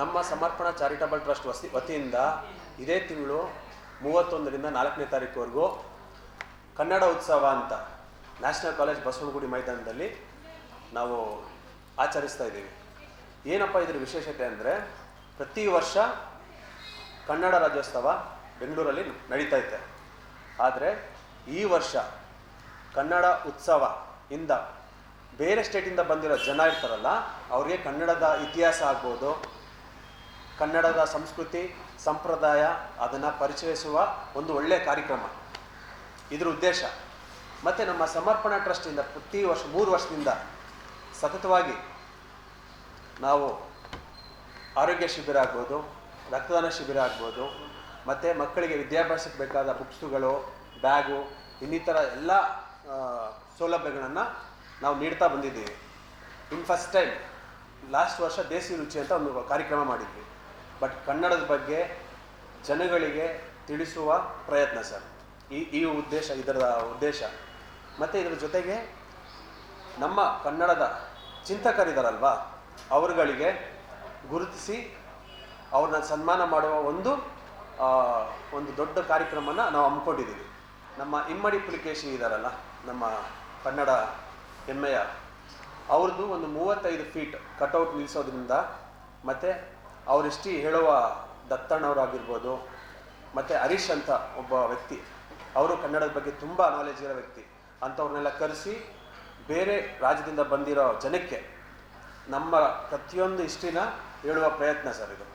ನಮ್ಮ ಸಮರ್ಪಣಾ charitable trust ವಸ್ತಿ ವತಿಯಿಂದ ಇದೇ ತಿಂಗಳು ಮೂವತ್ತೊಂದರಿಂದ ನಾಲ್ಕನೇ ತಾರೀಕುವರೆಗೂ ಕನ್ನಡ ಉತ್ಸವ ಅಂತ ನ್ಯಾಷನಲ್ ಕಾಲೇಜ್ ಬಸವನಗುಡಿ ಮೈದಾನದಲ್ಲಿ ನಾವು ಆಚರಿಸ್ತಾ ಇದ್ದೀವಿ. ಏನಪ್ಪ ಇದ್ರ ವಿಶೇಷತೆ ಅಂದರೆ ಪ್ರತಿ ವರ್ಷ ಕನ್ನಡ ರಾಜ್ಯೋತ್ಸವ ಬೆಂಗಳೂರಲ್ಲಿ ನಡೀತಾ ಇದೆ ಆದರೆ ಈ ವರ್ಷ ಕನ್ನಡ ಉತ್ಸವ ಇಂದ ಬೇರೆ ಸ್ಟೇಟಿಂದ ಬಂದಿರೋ ಜನ ಇರ್ತಾರಲ್ಲ, ಅವ್ರಿಗೆ ಕನ್ನಡದ ಇತಿಹಾಸ ಆಗ್ಬೋದು ಕನ್ನಡದ ಸಂಸ್ಕೃತಿ, ಸಂಪ್ರದಾಯ ಅದನ್ನು ಪರಿಚಯಿಸುವ ಒಂದು ಒಳ್ಳೆಯ ಕಾರ್ಯಕ್ರಮ. ಇದರ ಉದ್ದೇಶ. ಮತ್ತು ನಮ್ಮ ಸಮರ್ಪಣಾ ಟ್ರಸ್ಟಿಂದ ಪ್ರತಿ ವರ್ಷ ಮೂರು ವರ್ಷದಿಂದ ಸತತವಾಗಿ ನಾವು ಆರೋಗ್ಯ ಶಿಬಿರ ಆಗ್ಬೋದು, ರಕ್ತದಾನ ಶಿಬಿರ ಆಗ್ಬೋದು, ಮತ್ತು ಮಕ್ಕಳಿಗೆ ವಿದ್ಯಾಭ್ಯಾಸಕ್ಕೆ ಬೇಕಾದ ಬುಕ್ಸುಗಳು, ಬ್ಯಾಗು, ಇನ್ನಿತರ ಎಲ್ಲ ಸೌಲಭ್ಯಗಳನ್ನು ನಾವು ನೀಡ್ತಾ ಬಂದಿದ್ದೀವಿ. In first time. ಲಾಸ್ಟ್ ವರ್ಷ ದೇಸಿ ರುಚಿ ಅಂತ ಒಂದು ಕಾರ್ಯಕ್ರಮ ಮಾಡಿದ್ವಿ. ಬಟ್ ಕನ್ನಡದ ಬಗ್ಗೆ ಜನಗಳಿಗೆ ತಿಳಿಸುವ ಪ್ರಯತ್ನ ಸರ್. ಈ ಈ ಉದ್ದೇಶ ಇದರ ಉದ್ದೇಶ. ಮತ್ತು ಇದರ ಜೊತೆಗೆ ನಮ್ಮ ಕನ್ನಡದ ಚಿಂತಕರಿದಾರಲ್ವಾ, ಅವರುಗಳಿಗೆ ಗುರುತಿಸಿ ಅವ್ರನ್ನ ಸನ್ಮಾನ ಮಾಡುವ ಒಂದು ಒಂದು ದೊಡ್ಡ ಕಾರ್ಯಕ್ರಮನ ನಾವು ಹಮ್ಮಿಕೊಂಡಿದ್ದೀವಿ. ನಮ್ಮ ಇಮ್ಮಡಿ ಪುಲಿಕೇಶಿ ಇದ್ದಾರಲ್ಲ ನಮ್ಮ ಕನ್ನಡ ಹೆಮ್ಮೆಯ, ಅವ್ರದ್ದು ಒಂದು ಮೂವತ್ತೈದು ಫೀಟ್ ಕಟೌಟ್ ನಿಲ್ಲಿಸೋದ್ರಿಂದ ಮತ್ತು ಅವರಿಷ್ಟು ಹೇಳುವ ದತ್ತಣ್ಣವರಾಗಿರ್ಬೋದು, ಮತ್ತು ಹರೀಶ್ ಅಂತ ಒಬ್ಬ ವ್ಯಕ್ತಿ. ಅವರು ಕನ್ನಡದ ಬಗ್ಗೆ ತುಂಬ ನಾಲೆಜ್ ಇರೋ ವ್ಯಕ್ತಿ. ಅಂಥವ್ರನ್ನೆಲ್ಲ ಕರೆಸಿ ಬೇರೆ ರಾಜ್ಯದಿಂದ ಬಂದಿರೋ ಜನಕ್ಕೆ ನಮ್ಮ ಪ್ರತಿಯೊಂದು ಇಷ್ಟಿನ ಹೇಳುವ ಪ್ರಯತ್ನ ಸರ್ ಇದು.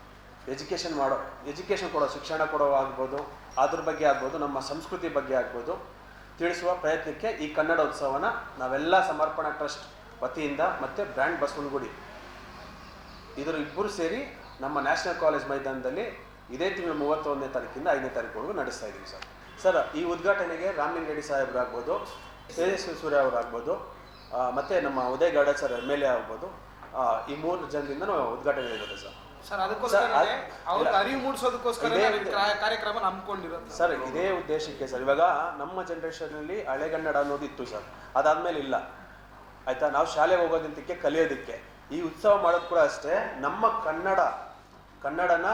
ಎಜುಕೇಷನ್ ಮಾಡೋ ಎಜುಕೇಷನ್ ಕೊಡೋ, ಶಿಕ್ಷಣ ಕೊಡೋ ಆಗ್ಬೋದು, ಅದ್ರ ಬಗ್ಗೆ ಆಗ್ಬೋದು, ನಮ್ಮ ಸಂಸ್ಕೃತಿ ಬಗ್ಗೆ ಆಗ್ಬೋದು ತಿಳಿಸುವ ಪ್ರಯತ್ನಕ್ಕೆ ಈ ಕನ್ನಡ ಉತ್ಸವನ ನಾವೆಲ್ಲ ಸಮರ್ಪಣಾ ಟ್ರಸ್ಟ್ ವತಿಯಿಂದ ಮತ್ತು ಬ್ರ್ಯಾಂಡ್ ಬಸವನಗುಡಿ. ಇದರ ಇಬ್ಬರು ಸೇರಿ ನಮ್ಮ ನ್ಯಾಷನಲ್ ಕಾಲೇಜ್ ಮೈದಾನದಲ್ಲಿ ಇದೇ ತಿಂಗಳು ಮೂವತ್ತೊಂದನೇ ತಾರೀಕಿಂದ ಐದನೇ ತಾರೀಕು ನಡೆಸ್ತಾ ಇದ್ದೀವಿ ಸರ್. ಸರ್ ಈ ಉದ್ಘಾಟನೆಗೆ ರಾಮಲಿಂಗ ರೆಡ್ಡಿ ಸಾಹೇಬ್ರಾಗ್ಬೋದು ತೇಜಸ್ವಿ ಸೂರ್ಯ ಅವರು ಆಗ್ಬೋದು ಮತ್ತೆ ನಮ್ಮ Uday Gowda sir M L A ಆಗ್ಬೋದು ಈ ಮೂರು ಜನರಿಂದ ಉದ್ಘಾಟನೆ ಇರುತ್ತೆ ಸರ್. ಸರ್ ಕಾರ್ಯಕ್ರಮ ನಂಬ್ಕೊಂಡಿರೋದು ಸರ್ ಇದೇ ಉದ್ದೇಶಕ್ಕೆ ಸರ್. ಇವಾಗ ನಮ್ಮ ಜನ್ರೇಷನಲ್ಲಿ ಹಳೆಗನ್ನಡ ಅನ್ನೋದು ಇತ್ತು ಸರ್. ಅದಾದ್ಮೇಲೆ ಇಲ್ಲ. ಆಯ್ತಾ? ನಾವು ಶಾಲೆಗೆ ಹೋಗೋದಿಂತಕ್ಕೆ ಕಲಿಯೋದಕ್ಕೆ. ಈ ಉತ್ಸವ ಮಾಡೋದು ಕೂಡ ಅಷ್ಟೇ. ನಮ್ಮ ಕನ್ನಡ ಕನ್ನಡನ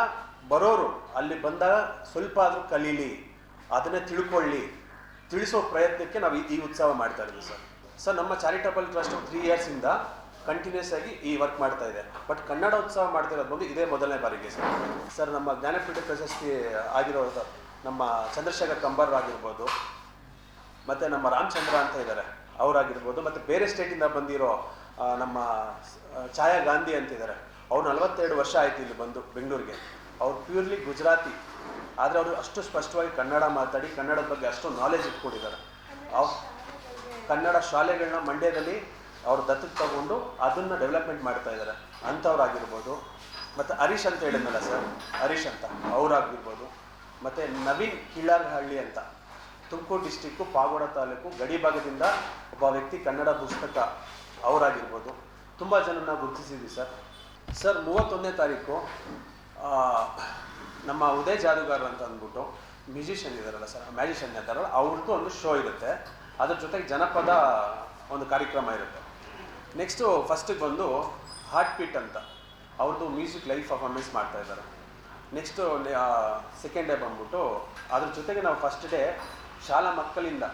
ಬರೋರು ಅಲ್ಲಿ ಬಂದಾಗ ಸ್ವಲ್ಪ ಆದರೂ ಕಲೀಲಿ, ಅದನ್ನೇ ತಿಳ್ಕೊಳ್ಳಿ. ತಿಳಿಸೋ ಪ್ರಯತ್ನಕ್ಕೆ ನಾವು ಈ- ಈ ಉತ್ಸವ ಮಾಡ್ತಾ ಇದ್ದೀವಿ ಸರ್. ಸರ್, ನಮ್ಮ ಚಾರಿಟಬಲ್ ಟ್ರಸ್ಟ್ ತ್ರೀ ಇಯರ್ಸಿಂದ ಕಂಟಿನ್ಯೂಸ್ ಆಗಿ ಈ ವರ್ಕ್ ಮಾಡ್ತಾ ಇದೆ. ಬಟ್ ಕನ್ನಡ ಉತ್ಸವ ಮಾಡ್ತಿರೋದು ಬಂದು ಇದೇ ಮೊದಲನೇ ಬಾರಿಗೆ ಸರ್. ಸರ್, ನಮ್ಮ ಜ್ಞಾನಪೀಠ ಪ್ರಶಸ್ತಿ ಆಗಿರೋ ನಮ್ಮ ಚಂದ್ರಶೇಖರ್ ಕಂಬರ್ ಆಗಿರ್ಬೋದು, ಮತ್ತು ನಮ್ಮ ರಾಮಚಂದ್ರ ಅಂತ ಇದ್ದಾರೆ ಅವರಾಗಿರ್ಬೋದು, ಮತ್ತು ಬೇರೆ ಸ್ಟೇಟಿಂದ ಬಂದಿರೋ ನಮ್ಮ ಛಾಯಾ ಗಾಂಧಿ ಅಂತಿದ್ದಾರೆ ಅವ್ರು ನಲವತ್ತೆರಡು ವರ್ಷ ಆಯ್ತು ಇಲ್ಲಿ ಬಂದು ಬೆಂಗಳೂರಿಗೆ. ಅವ್ರು ಪ್ಯೂರ್ಲಿ ಗುಜರಾತಿ. ಆದರೆ ಅವರು ಅಷ್ಟು ಸ್ಪಷ್ಟವಾಗಿ ಕನ್ನಡ ಮಾತಾಡಿ, ಕನ್ನಡದ ಬಗ್ಗೆ ಅಷ್ಟು ನಾಲೆಜ್ ಇಟ್ಕೊಂಡಿದ್ದಾರೆ. ಕನ್ನಡ ಶಾಲೆಗಳನ್ನ ಮಂಡ್ಯದಲ್ಲಿ ಅವ್ರು ದತ್ತಕ್ಕೆ ತಗೊಂಡು ಅದನ್ನು ಡೆವಲಪ್ಮೆಂಟ್ ಮಾಡ್ತಾ ಇದ್ದಾರೆ. ಅಂಥವ್ರಾಗಿರ್ಬೋದು. ಮತ್ತು ಹರೀಶ್ ಅಂತ ಹೇಳಿದ್ನಲ್ಲ ಸರ್? ಹರೀಶ್ ಅಂತ. ಅವರಾಗಿರ್ಬೋದು. ಮತ್ತು ನವೀನ್ ಕೀಳಾರಹಳ್ಳಿ ಅಂತ. ತುಮಕೂರು ಡಿಸ್ಟಿಕ್ಕು ಪಾಗೋಡ ತಾಲೂಕು ಗಡಿ ಭಾಗದಿಂದ ಒಬ್ಬ ವ್ಯಕ್ತಿ ಕನ್ನಡ ಪುಸ್ತಕ ಅವರಾಗಿರ್ಬೋದು. ತುಂಬ ಜನನ ಗುರುತಿಸಿದ್ವಿ ಸರ್. ಸರ್, ಮೂವತ್ತೊಂದನೇ ತಾರೀಕು ನಮ್ಮ ಉದಯ್ ಜಾದೂಗಾರ್ ಅಂತ ಅಂದ್ಬಿಟ್ಟು ಮ್ಯೂಸಿಷಿಯನ್ ಇದ್ದಾರಲ್ಲ ಸರ್, ಮ್ಯಾಜಿಷಿಯನ್ ಇದ್ದಾರಲ್ಲ ಅವ್ರದ್ದು ಒಂದು ಶೋ ಇರುತ್ತೆ. ಅದ್ರ ಜೊತೆಗೆ ಜನಪದ ಒಂದು ಕಾರ್ಯಕ್ರಮ ಇರುತ್ತೆ. ನೆಕ್ಸ್ಟು ಫಸ್ಟಿಗೆ ಬಂದು ಹಾರ್ಟ್ ಪೀಟ್ ಅಂತ ಅವ್ರದ್ದು ಮ್ಯೂಸಿಕ್ ಲೈವ್ ಪರ್ಫಾರ್ಮೆನ್ಸ್ ಮಾಡ್ತಾ ಇದ್ದಾರೆ. ನೆಕ್ಸ್ಟು ಸೆಕೆಂಡ್ ಡೇ ಬಂದ್ಬಿಟ್ಟು ಅದ್ರ ಜೊತೆಗೆ ನಾವು ಫಸ್ಟ್ ಡೇ ಶಾಲಾ ಮಕ್ಕಳಿಂದ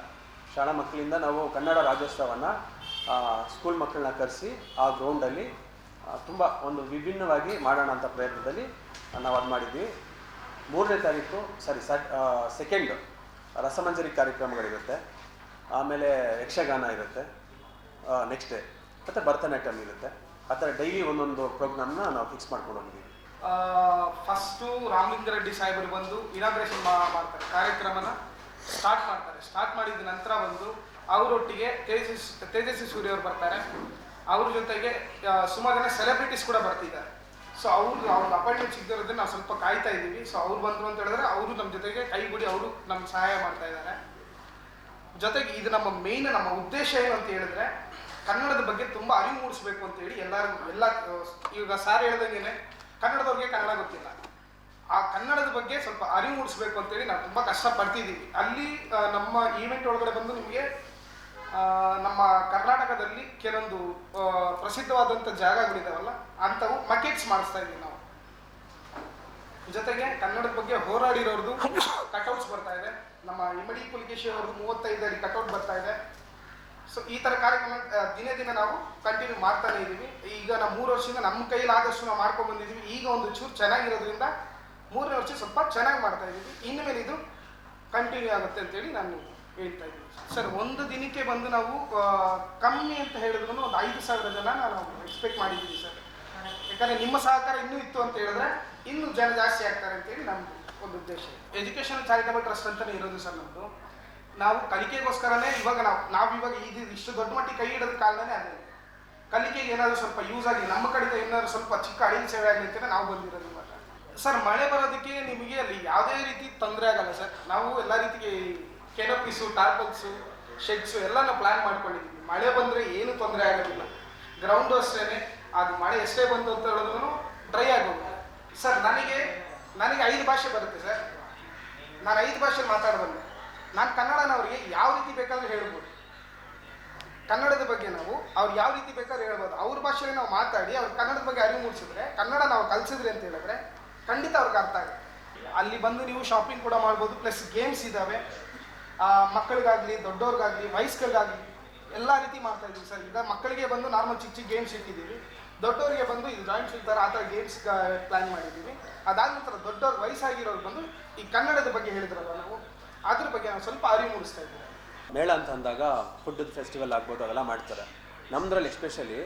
ಶಾಲಾ ಮಕ್ಕಳಿಂದ ನಾವು ಕನ್ನಡ ರಾಜ್ಯೋತ್ಸವನ ಸ್ಕೂಲ್ ಮಕ್ಕಳನ್ನ ಕರೆಸಿ ಆ ಗ್ರೌಂಡಲ್ಲಿ ತುಂಬ ಒಂದು ವಿಭಿನ್ನವಾಗಿ ಮಾಡೋಣ ಅಂತ ಪ್ರಯತ್ನದಲ್ಲಿ ನಾವು ಅದು ಮಾಡಿದ್ವಿ. ಮೂರನೇ ತಾರೀಕು ಸಾರಿ ಸೆಕೆಂಡು ರಸಮಂಜರಿ ಕಾರ್ಯಕ್ರಮಗಳಿರುತ್ತೆ. ಆಮೇಲೆ ಯಕ್ಷಗಾನ ಇರುತ್ತೆ. ನೆಕ್ಸ್ಟ್ ಡೇ ಮತ್ತು ಭರತನಾಟ್ಯಮ್ ಇರುತ್ತೆ. ಆ ಥರ ಡೈಲಿ ಒಂದೊಂದು ಪ್ರೋಗ್ರಾಮ್ನ ನಾವು ಫಿಕ್ಸ್ ಮಾಡ್ಕೊಂಡು ಹೋಗಿದ್ವಿ ಫಸ್ಟು ರಾಮಲಿಂಗಾರೆಡ್ಡಿ ಸಾಹೇಬರು ಬಂದು ಇನಾಗ್ರೇಷನ್ ಮಾಡ್ತಾರೆ, ಕಾರ್ಯಕ್ರಮನ ಸ್ಟಾರ್ಟ್ ಮಾಡ್ತಾರೆ. ಸ್ಟಾರ್ಟ್ ಮಾಡಿದ ನಂತರ ಬಂದು ಅವರೊಟ್ಟಿಗೆ ತೇಜಸ್ ತೇಜಸ್ವಿ ಸೂರ್ಯ ಅವರು ಬರ್ತಾರೆ. ಅವ್ರ ಜೊತೆಗೆ ಸುಮಾರು ಜನ ಸೆಲೆಬ್ರಿಟೀಸ್ ಕೂಡ ಬರ್ತಿದ್ದಾರೆ. ಸೊ ಅವ್ರದ್ದು ಅವ್ರ ಅಪಾಯಿಂಟ್ಮೆಂಟ್ ಸಿಗದಿರೋದನ್ನ ನಾವು ಸ್ವಲ್ಪ ಕಾಯ್ತಾ ಇದ್ದೀವಿ. ಸೊ ಅವ್ರು ಬಂದರು ಅಂತ ಹೇಳಿದ್ರೆ ಅವರು ನಮ್ಮ ಜೊತೆಗೆ ಕೈಗೂಡಿ ಅವರು ನಮ್ಗೆ ಸಹಾಯ ಮಾಡ್ತಾ ಇದ್ದಾರೆ. ಜೊತೆಗೆ ಇದು ನಮ್ಮ ಮೇನ್ ನಮ್ಮ ಉದ್ದೇಶ ಏನು ಅಂತ ಹೇಳಿದ್ರೆ, ಕನ್ನಡದ ಬಗ್ಗೆ ತುಂಬ ಅರಿವು ಮೂಡಿಸ್ಬೇಕು ಅಂತ ಹೇಳಿ ಎಲ್ಲರೂ ಎಲ್ಲ, ಈಗ ಸಾರ್ ಹೇಳ್ದಂಗೆ ಕನ್ನಡದವ್ರಿಗೆ ಕನ್ನಡ ಗೊತ್ತಿಲ್ಲ. ಆ ಕನ್ನಡದ ಬಗ್ಗೆ ಸ್ವಲ್ಪ ಅರಿವು ಮೂಡಿಸ್ಬೇಕು ಅಂತೇಳಿ ನಾವು ತುಂಬ ಕಷ್ಟಪಡ್ತಿದ್ದೀವಿ. ಅಲ್ಲಿ ನಮ್ಮ ಈವೆಂಟ್ ಒಳಗಡೆ ಬಂದು ನಿಮಗೆ ನಮ್ಮ ಕರ್ನಾಟಕದಲ್ಲಿ ಕೆಲವೊಂದು ಪ್ರಸಿದ್ಧವಾದಂಥ ಜಾಗಗಳಿದಾವಲ್ಲ ಅಂಥವು ಮಕೆಟ್ಸ್ ಮಾಡಿಸ್ತಾ ಇದ್ದೀವಿ ನಾವು. ಜೊತೆಗೆ ಕನ್ನಡದ ಬಗ್ಗೆ ಹೋರಾಡಿರೋರ್ದು ಕಟೌಟ್ಸ್ ಬರ್ತಾ ಇದೆ. ನಮ್ಮ ಇಮಡಿ ಪುಲಿಕೇಶಿ ಅವ್ರದ್ದು ಮೂವತ್ತೈದು ಅಡಿ ಕಟೌಟ್ ಬರ್ತಾ ಇದೆ. ಸೊ ಈ ಥರ ಕಾರ್ಯಕ್ರಮ ದಿನೇ ದಿನ ನಾವು ಕಂಟಿನ್ಯೂ ಮಾಡ್ತಾನೆ ಇದ್ದೀವಿ. ಈಗ ನಾವು ಮೂರು ವರ್ಷದಿಂದ ನಮ್ಮ ಕೈಲಾದಷ್ಟು ನಾವು ಮಾಡ್ಕೊಂಡು ಬಂದಿದ್ದೀವಿ. ಈಗ ಒಂದು ಚೂರು ಚೆನ್ನಾಗಿರೋದ್ರಿಂದ ಮೂರನೇ ವರ್ಷ ಸ್ವಲ್ಪ ಚೆನ್ನಾಗಿ ಮಾಡ್ತಾ ಇದ್ದೀವಿ. ಇನ್ನು ಮೇಲೆ ಇದು ಕಂಟಿನ್ಯೂ ಆಗುತ್ತೆ ಅಂತೇಳಿ ನಾನು ಹೇಳ್ತಾ ಇದ್ದೀನಿ. ಸರ್, ಒಂದು ದಿನಕ್ಕೆ ಬಂದು ನಾವು ಕಮ್ಮಿ ಅಂತ ಹೇಳಿದ್ರು ಒಂದು ಐದು ಸಾವಿರ ಜನ ನಾವು ಎಕ್ಸ್ಪೆಕ್ಟ್ ಮಾಡಿದ್ದೀವಿ ಸರ್. ಯಾಕಂದರೆ ನಿಮ್ಮ ಸಹಕಾರ ಇನ್ನೂ ಇತ್ತು ಅಂತ ಹೇಳಿದ್ರೆ ಇನ್ನೂ ಜನ ಜಾಸ್ತಿ ಆಗ್ತಾರೆ ಅಂತೇಳಿ ನಮ್ಮದು ಒಂದು ಉದ್ದೇಶ ಎಜುಕೇಷನ್ ಚಾರಿಟಬಲ್ ಟ್ರಸ್ಟ್ ಅಂತಲೇ ಇರೋದು ಸರ್ ನಮ್ಮದು ನಾವು ಕಲಿಕೆಗೋಸ್ಕರನೇ ಇವಾಗ ನಾವು ನಾವು ಇವಾಗ ಇದು ಇಷ್ಟು ದೊಡ್ಡ ಮಟ್ಟಿಗೆ ಕೈ ಹಿಡಿದ ಕಾರಣನೇ ಅದೇ. ಕಲಿಕೆಗೆ ಏನಾದರೂ ಸ್ವಲ್ಪ ಯೂಸ್ ಆಗಲಿ, ನಮ್ಮ ಕಡೆಯಿಂದ ಏನಾದರೂ ಸ್ವಲ್ಪ ಚಿಕ್ಕ ಅಡಿಗೆ ಸೇವೆ ಆಗಲಿ ಅಂತಲೇ ನಾವು ಬಂದಿರೋದು ಸರ್, ಮಳೆ ಬರೋದಕ್ಕೆ ನಿಮಗೆ ಅಲ್ಲಿ ಯಾವುದೇ ರೀತಿ ತೊಂದರೆ ಆಗಲ್ಲ ಸರ್. ನಾವು ಎಲ್ಲ ರೀತಿಗೆ ಕೆನಪಿಸು ಟಾರ್ಪಲ್ಸು ಶೆಡ್ಸು ಎಲ್ಲನೂ ಪ್ಲ್ಯಾನ್ ಮಾಡ್ಕೊಂಡಿದ್ದೀವಿ ಮಳೆ ಬಂದರೆ ಏನು ತೊಂದರೆ ಆಗೋದಿಲ್ಲ. ಗ್ರೌಂಡು ಅಷ್ಟೇ ಅದು ಮಳೆ ಎಷ್ಟೇ ಬಂತು ಅಂತ ಹೇಳಿದ್ರು ಡ್ರೈ ಆಗೋದು ಸರ್ ನನಗೆ ನನಗೆ ಐದು ಭಾಷೆ ಬರುತ್ತೆ ಸರ್ ನಾನು ಐದು ಭಾಷೆ ಮಾತಾಡಬಲ್ಲೆ. ನಾನು ಕನ್ನಡನವ್ರಿಗೆ ಯಾವ ರೀತಿ ಬೇಕಾದ್ರೂ ಹೇಳ್ಬೋದು. ಕನ್ನಡದ ಬಗ್ಗೆ ನಾವು, ಅವ್ರು ಯಾವ ರೀತಿ ಬೇಕಾದ್ರೂ ಹೇಳ್ಬೋದು. ಅವ್ರ ಭಾಷೆಯಲ್ಲಿ ನಾವು ಮಾತಾಡಿ, ಅವ್ರ ಕನ್ನಡದ ಬಗ್ಗೆ ಅರಿವು ಮೂಡಿಸಿದ್ರೆ, ಕನ್ನಡ ನಾವು ಕಲಿಸಿದ್ರಿ ಅಂತ ಹೇಳಿದ್ರೆ ಖಂಡಿತ ಅವ್ರಿಗೆ ಅರ್ಥ ಆಗುತ್ತೆ. ಅಲ್ಲಿ ಬಂದು ನೀವು ಶಾಪಿಂಗ್ ಕೂಡ ಮಾಡ್ಬೋದು ಪ್ಲಸ್ ಗೇಮ್ಸ್ ಇದ್ದಾವೆ ಮಕ್ಕಳಿಗಾಗಲಿ ದೊಡ್ಡವ್ರಿಗಾಗಲಿ ವಯಸ್ಕರಿಗಾಗಲಿ ಎಲ್ಲ ರೀತಿ ಮಾಡ್ತಾ ಇದ್ದೀವಿ ಸರ್. ಈಗ ಮಕ್ಕಳಿಗೆ ಬಂದು ನಾರ್ಮಲ್ ಚಿಕ್ಕ ಚಿಕ್ಕ ಗೇಮ್ಸ್ ಇಟ್ಟಿದ್ದೀವಿ. ದೊಡ್ಡವರಿಗೆ ಬಂದು ಇದು ಜಾಯಿಂಟ್ಸ್ ಇರ್ತಾರೆ ಆ ಥರ ಗೇಮ್ಸ್ ಪ್ಲ್ಯಾನ್ ಮಾಡಿದ್ದೀವಿ. ಅದಾದ ನಂತರ ದೊಡ್ಡವ್ರು ವಯಸ್ಸಾಗಿರೋರು ಬಂದು ಈ ಕನ್ನಡದ ಬಗ್ಗೆ ಹೇಳಿದ್ರಲ್ಲ ನಾವು, ಅದ್ರ ಬಗ್ಗೆ ನಾವು ಸ್ವಲ್ಪ ಅರಿವು ಮೂಡಿಸ್ತಾ ಇದ್ದೀವಿ. ಮೇಳ ಅಂತ ಅಂದಾಗ ಫುಡ್ ಫೆಸ್ಟಿವಲ್ ಆಗ್ಬೋದು ಅವೆಲ್ಲ ಮಾಡ್ತಾರೆ. ನಮ್ಮದ್ರಲ್ಲಿ ಎಸ್ಪೆಷಲಿ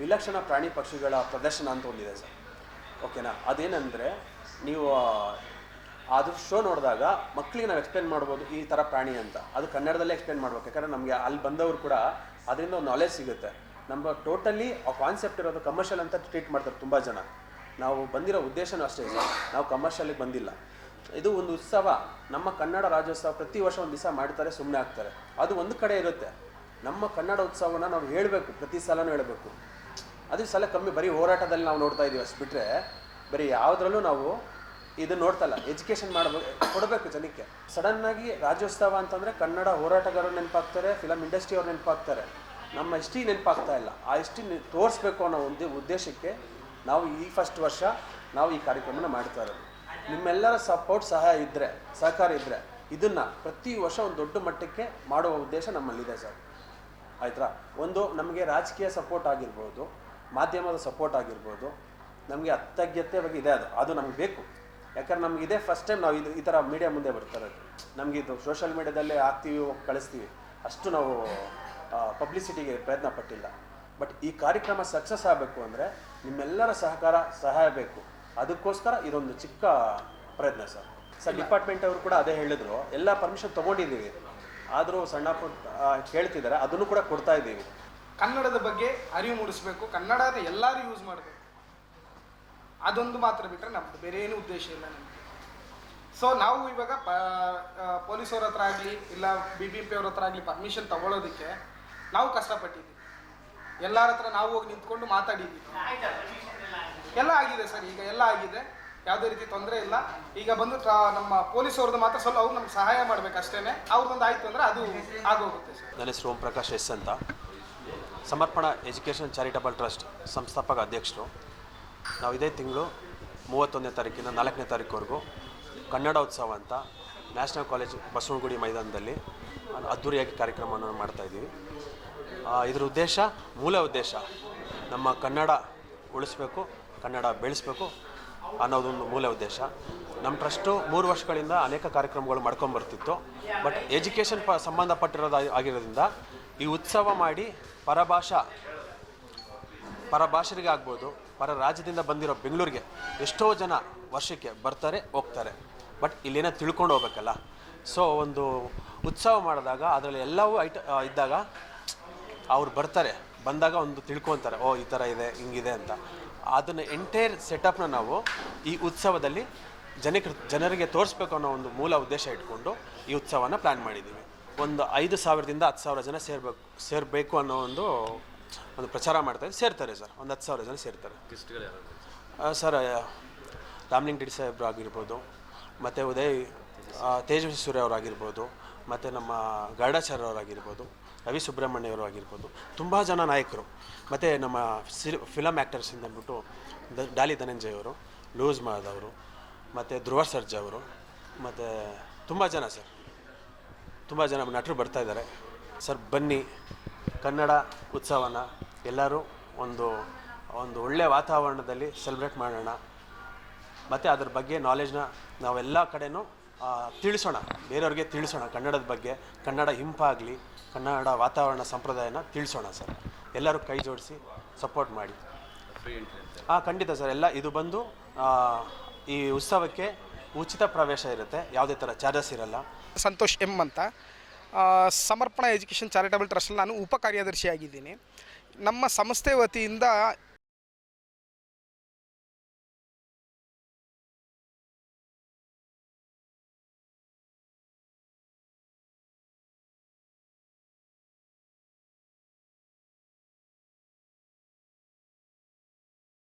ವಿಲಕ್ಷಣ ಪ್ರಾಣಿ ಪಕ್ಷಿಗಳ ಪ್ರದರ್ಶನ ಅಂತ ಒಂದಿದೆ ಸರ್. ಓಕೆನಾ ಅದೇನೆಂದರೆ ನೀವು ಅದು ಶೋ ನೋಡಿದಾಗ ಮಕ್ಕಳಿಗೆ ನಾವು ಎಕ್ಸ್ಪ್ಲೇನ್ ಮಾಡ್ಬೋದು ಈ ಥರ ಪ್ರಾಣಿ ಅಂತ. ಅದು ಕನ್ನಡದಲ್ಲೇ ಎಕ್ಸ್ಪ್ಲೇನ್ ಮಾಡ್ಬೇಕು. ಯಾಕಂದರೆ ನಮಗೆ ಅಲ್ಲಿ ಬಂದವರು ಕೂಡ ಅದರಿಂದ ಒಂದು ನಾಲೆಜ್ ಸಿಗುತ್ತೆ. ನಮ್ಮ ಟೋಟಲಿ ಆ ಕಾನ್ಸೆಪ್ಟ್ ಇರೋದು ಕಮರ್ಷಿಯಲ್ ಅಂತ ಟ್ರೀಟ್ ಮಾಡ್ತಾರೆ ತುಂಬ ಜನ. ನಾವು ಬಂದಿರೋ ಉದ್ದೇಶನೂ ಅಷ್ಟೇ ಇಲ್ಲ ನಾವು ಕಮರ್ಷಿಯಲಿಗೆ ಬಂದಿಲ್ಲ. ಇದು ಒಂದು ಉತ್ಸವ. ನಮ್ಮ ಕನ್ನಡ ರಾಜ್ಯೋತ್ಸವ ಪ್ರತಿ ವರ್ಷ ಒಂದು ದಿವಸ ಮಾಡ್ತಾರೆ ಸುಮ್ಮನೆ ಆಗ್ತಾರೆ. ಅದು ಒಂದು ಕಡೆ ಇರುತ್ತೆ. ನಮ್ಮ ಕನ್ನಡ ಉತ್ಸವನ ನಾವು ಹೇಳಬೇಕು. ಪ್ರತಿ ಸಲನೂ ಹೇಳಬೇಕು. ಅದು ಸಲ ಕಮ್ಮಿ ಬರೀ ಹೋರಾಟದಲ್ಲಿ ನಾವು ನೋಡ್ತಾ ಇದ್ದೀವಿ ಅಷ್ಟು ಬಿಟ್ಟರೆ ಬರೀ ಯಾವುದ್ರಲ್ಲೂ ನಾವು ಇದು ನೋಡ್ತಲ್ಲ ಎಜುಕೇಶನ್ ಮಾಡಬೇಕು ಕೊಡಬೇಕು ಜನಕ್ಕೆ. ಸಡನ್ನಾಗಿ ರಾಜ್ಯೋತ್ಸವ ಅಂತಂದರೆ ಕನ್ನಡ ಹೋರಾಟಗಾರರು ನೆನಪಾಗ್ತಾರೆ ಫಿಲಮ್ ಇಂಡಸ್ಟ್ರಿ ಅವ್ರು ನೆನಪಾಗ್ತಾರೆ. ನಮ್ಮ ಹಿಸ್ಟ್ರಿ ನೆನಪಾಗ್ತಾ ಇಲ್ಲ. ಆ ಹಿಸ್ಟ್ರಿ ತೋರಿಸ್ಬೇಕು ಅನ್ನೋ ಒಂದು ಉದ್ದೇಶಕ್ಕೆ ನಾವು ಈ ಫಸ್ಟ್ ವರ್ಷ ನಾವು ಈ ಕಾರ್ಯಕ್ರಮನ ಮಾಡ್ತಾ ಇರೋದು. ನಿಮ್ಮೆಲ್ಲರ ಸಪೋರ್ಟ್ ಸಹಾಯ ಇದ್ದರೆ ಸಹಕಾರ ಇದ್ದರೆ ಇದನ್ನು ಪ್ರತಿ ವರ್ಷ ಒಂದು ದೊಡ್ಡ ಮಟ್ಟಕ್ಕೆ ಮಾಡುವ ಉದ್ದೇಶ ನಮ್ಮಲ್ಲಿದೆ ಸರ್. ಆಯ್ತಾ ಒಂದು ನಮಗೆ ರಾಜಕೀಯ ಸಪೋರ್ಟ್ ಆಗಿರ್ಬೋದು, ಮಾಧ್ಯಮದ ಸಪೋರ್ಟ್ ಆಗಿರ್ಬೋದು, ನಮಗೆ ಅತ್ತಗ್ಯತೆ ಬಗ್ಗೆ ಇದೆ ಅದು. ಅದು ನಮಗೆ ಬೇಕು. ಯಾಕಂದ್ರೆ ನಮ್ಗೆ ಇದೇ ಫಸ್ಟ್ ಟೈಮ್ ನಾವು ಇದು ಈ ಥರ ಮೀಡಿಯಾ ಮುಂದೆ ಬರ್ತಾರೆ. ನಮಗೆ ಇದು ಸೋಷಲ್ ಮೀಡ್ಯಾದಲ್ಲೇ ಹಾಕ್ತೀವಿ ಕಳಿಸ್ತೀವಿ. ಅಷ್ಟು ನಾವು ಪಬ್ಲಿಸಿಟಿಗೆ ಪ್ರಯತ್ನ ಪಟ್ಟಿಲ್ಲ. ಬಟ್ ಈ ಕಾರ್ಯಕ್ರಮ ಸಕ್ಸಸ್ ಆಗಬೇಕು ಅಂದರೆ ನಿಮ್ಮೆಲ್ಲರ ಸಹಕಾರ ಸಹಾಯ ಬೇಕು. ಅದಕ್ಕೋಸ್ಕರ ಇದೊಂದು ಚಿಕ್ಕ ಪ್ರಯತ್ನ ಸರ್. ಸರ್ ಡಿಪಾರ್ಟ್ಮೆಂಟ್ ಅವರು ಕೂಡ ಅದೇ ಹೇಳಿದ್ರು. ಎಲ್ಲ ಪರ್ಮಿಷನ್ ತೊಗೊಂಡಿದ್ದೀವಿ. ಆದರೂ ಸಣ್ಣ ಪುಟ್ಟ ಕೇಳ್ತಿದ್ದಾರೆ. ಅದನ್ನು ಕೂಡ ಕೊಡ್ತಾ ಇದ್ದೀವಿ. ಕನ್ನಡದ ಬಗ್ಗೆ ಅರಿವು ಮೂಡಿಸಬೇಕು. ಕನ್ನಡನ ಎಲ್ಲರೂ ಯೂಸ್ ಮಾಡಬೇಕು. ಅದೊಂದು ಮಾತ್ರ ಬಿಟ್ಟರೆ ನಮ್ಮದು ಬೇರೆ ಏನು ಉದ್ದೇಶ ಇಲ್ಲ ನಮಗೆ. ಸೊ ನಾವು ಇವಾಗ ಪೊಲೀಸವ್ರ ಹತ್ರ ಆಗಲಿ, ಇಲ್ಲ ಬಿ ಬಿ ಪಿ ಅವ್ರ ಹತ್ರ ಆಗಲಿ ಪರ್ಮಿಷನ್ ತಗೊಳ್ಳೋದಕ್ಕೆ ನಾವು ಕಷ್ಟಪಟ್ಟಿದ್ದೀವಿ. ಎಲ್ಲರ ಹತ್ರ ನಾವು ಹೋಗಿ ನಿಂತ್ಕೊಂಡು ಮಾತಾಡಿದ್ದೀವಿ. ಎಲ್ಲ ಆಗಿದೆ ಸರ್, ಈಗ ಎಲ್ಲ ಆಗಿದೆ. ಯಾವುದೇ ರೀತಿ ತೊಂದರೆ ಇಲ್ಲ. ಈಗ ಬಂದು ನಮ್ಮ ಪೊಲೀಸವ್ರದ್ದು ಮಾತ್ರ ಸ್ವಲ್ಪ ಅವ್ರು ನಮ್ಗೆ ಸಹಾಯ ಮಾಡ್ಬೇಕು ಅಷ್ಟೇ ಅವ್ರದ್ದೊಂದು ಆಯಿತು ಅಂದರೆ ಅದು ಆಗೋಗುತ್ತೆ ಸರ್. ನನ್ನ ಹೆಸರು ಓಂ ಪ್ರಕಾಶ್ ಎಸ್ ಅಂತ. ಸಮರ್ಪಣಾ ಎಜುಕೇಷನ್ ಚಾರಿಟಬಲ್ ಟ್ರಸ್ಟ್ ಸಂಸ್ಥಾಪಕ ಅಧ್ಯಕ್ಷರು. ನಾವು ಇದೇ ತಿಂಗಳು ಮೂವತ್ತೊಂದನೇ ತಾರೀಕಿನ ನಾಲ್ಕನೇ ತಾರೀಕುವರೆಗೂ ಕನ್ನಡ ಉತ್ಸವ ಅಂತ ನ್ಯಾಷನಲ್ ಕಾಲೇಜ್ ಬಸವನಗುಡಿ ಮೈದಾನದಲ್ಲಿ ಅದ್ಧೂರಿಯಾಗಿ ಕಾರ್ಯಕ್ರಮವನ್ನು ಮಾಡ್ತಾಯಿದ್ದೀವಿ ಇದರ ಉದ್ದೇಶ, ಮೂಲ ಉದ್ದೇಶ, ನಮ್ಮ ಕನ್ನಡ ಉಳಿಸ್ಬೇಕು, ಕನ್ನಡ ಬೆಳೆಸ್ಬೇಕು ಅನ್ನೋದೊಂದು ಮೂಲ ಉದ್ದೇಶ. ನಮ್ಮ ಟ್ರಸ್ಟು ಮೂರು ವರ್ಷಗಳಿಂದ ಅನೇಕ ಕಾರ್ಯಕ್ರಮಗಳು ಮಾಡ್ಕೊಂಬರ್ತಿತ್ತು ಬಟ್ ಎಜುಕೇಷನ್ ಪ, ಸಂಬಂಧಪಟ್ಟಿರೋದು ಆಗಿರೋದ್ರಿಂದ ಈ ಉತ್ಸವ ಮಾಡಿ ಪರಭಾಷಾ ಪರಭಾಷರಿಗೆ ಆಗ್ಬೋದು ಪರ ರಾಜ್ಯದಿಂದ ಬಂದಿರೋ ಬೆಂಗಳೂರಿಗೆ ಎಷ್ಟೋ ಜನ ವರ್ಷಕ್ಕೆ ಬರ್ತಾರೆ, ಹೋಗ್ತಾರೆ. ಬಟ್ ಇಲ್ಲೇನೋ ತಿಳ್ಕೊಂಡು ಹೋಗ್ಬೇಕಲ್ಲ. ಸೊ ಒಂದು ಉತ್ಸವ ಮಾಡಿದಾಗ ಅದರಲ್ಲಿ ಎಲ್ಲವೂ ಐಟ ಇದ್ದಾಗ ಅವ್ರು ಬರ್ತಾರೆ. ಬಂದಾಗ ಒಂದು ತಿಳ್ಕೊತಾರೆ, ಓ, ಈ ಥರ ಇದೆ, ಹಿಂಗಿದೆ ಅಂತ. ಅದನ್ನು ಎಂಟೈರ್ ಸೆಟಪ್ನ ನಾವು ಈ ಉತ್ಸವದಲ್ಲಿ ಜನಕ್ಕೆ, ಜನರಿಗೆ ತೋರಿಸ್ಬೇಕು ಅನ್ನೋ ಒಂದು ಮೂಲ ಉದ್ದೇಶ ಇಟ್ಕೊಂಡು ಈ ಉತ್ಸವನ ಪ್ಲ್ಯಾನ್ ಮಾಡಿದ್ದೀವಿ. ಒಂದು ಐದು ಸಾವಿರದಿಂದ ಹತ್ತು ಸಾವಿರ ಜನ ಸೇರಬೇಕು ಸೇರಬೇಕು ಅನ್ನೋ ಒಂದು ಒಂದು ಪ್ರಚಾರ ಮಾಡ್ತಾರೆ ಸೇರ್ತಾರೆ ಸರ್. ಒಂದು ಹತ್ತು ಸಾವಿರ ಜನ ಸೇರ್ತಾರೆ. ಆ, ಸರ್ ರಾಮಲಿಂಗ್ ಟಿಡಿ ಸಾಹೇಬ್ರು ಆಗಿರ್ಬೋದು ಮತ್ತು ಉದಯ್ ಆ, ತೇಜಸ್ವಿ ಸೂರ್ಯ ಅವರಾಗಿರ್ಬೋದು ಮತ್ತು ನಮ್ಮ ಗರುಡಾಚಾರ್ಯ ಅವರಾಗಿರ್ಬೋದು ರವಿ ಸುಬ್ರಹ್ಮಣ್ಯ ಅವರು ಆಗಿರ್ಬೋದು ತುಂಬ ಜನ ನಾಯಕರು. ಮತ್ತು ನಮ್ಮ ಸಿ ಫಿಲಮ್ ಆ್ಯಕ್ಟರ್ಸ್ ಅಂದ್ಬಿಟ್ಟು ದ ಡಾಲಿ ಧನಂಜಯ್ ಅವರು ಲೂಸ್ ಮಾದವರು ಮತ್ತು ಧ್ರುವ ಸರ್ಜಾ ಅವರು ಮತ್ತು ತುಂಬ ಜನ ಸರ್. ತುಂಬ ಜನ ನಟರು ಬರ್ತಾ ಇದ್ದಾರೆ. ಸರ್ ಬನ್ನಿ. ಕನ್ನಡ ಉತ್ಸವನ ಎಲ್ಲರೂ ಒಂದು ಒಂದು ಒಳ್ಳೆಯ ವಾತಾವರಣದಲ್ಲಿ ಸೆಲೆಬ್ರೇಟ್ ಮಾಡೋಣ. ಮತ್ತು ಅದ್ರ ಬಗ್ಗೆ ನಾಲೆಜ್ನ ನಾವೆಲ್ಲ ಕಡೆನೂ ತಿಳಿಸೋಣ. ಬೇರೆಯವ್ರಿಗೆ ತಿಳಿಸೋಣ ಕನ್ನಡದ ಬಗ್ಗೆ. ಕನ್ನಡ ಇಂಪಾಗಲಿ ಕನ್ನಡ ವಾತಾವರಣ ಸಂಪ್ರದಾಯನ ತಿಳಿಸೋಣ ಸರ್. ಎಲ್ಲರೂ ಕೈ ಜೋಡಿಸಿ ಸಪೋರ್ಟ್ ಮಾಡಿ. ಹಾಂ ಖಂಡಿತ ಸರ್. ಎಲ್ಲ ಇದು ಬಂದು ಈ ಉತ್ಸವಕ್ಕೆ ಉಚಿತ ಪ್ರವೇಶ ಇರುತ್ತೆ. ಯಾವುದೇ ಥರ ಚಾರ್ಜಸ್ ಇರಲ್ಲ. ಸಂತೋಷ್ ಎಂ ಅಂತ. ಸಮರ್ಪಣಾ ಎಜುಕೇಷನ್ ಚಾರಿಟಬಲ್ ಟ್ರಸ್ಟಲ್ಲಿ ನಾನು ಉಪ ಕಾರ್ಯದರ್ಶಿಯಾಗಿದ್ದೀನಿ ನಮ್ಮ ಸಂಸ್ಥೆ ವತಿಯಿಂದ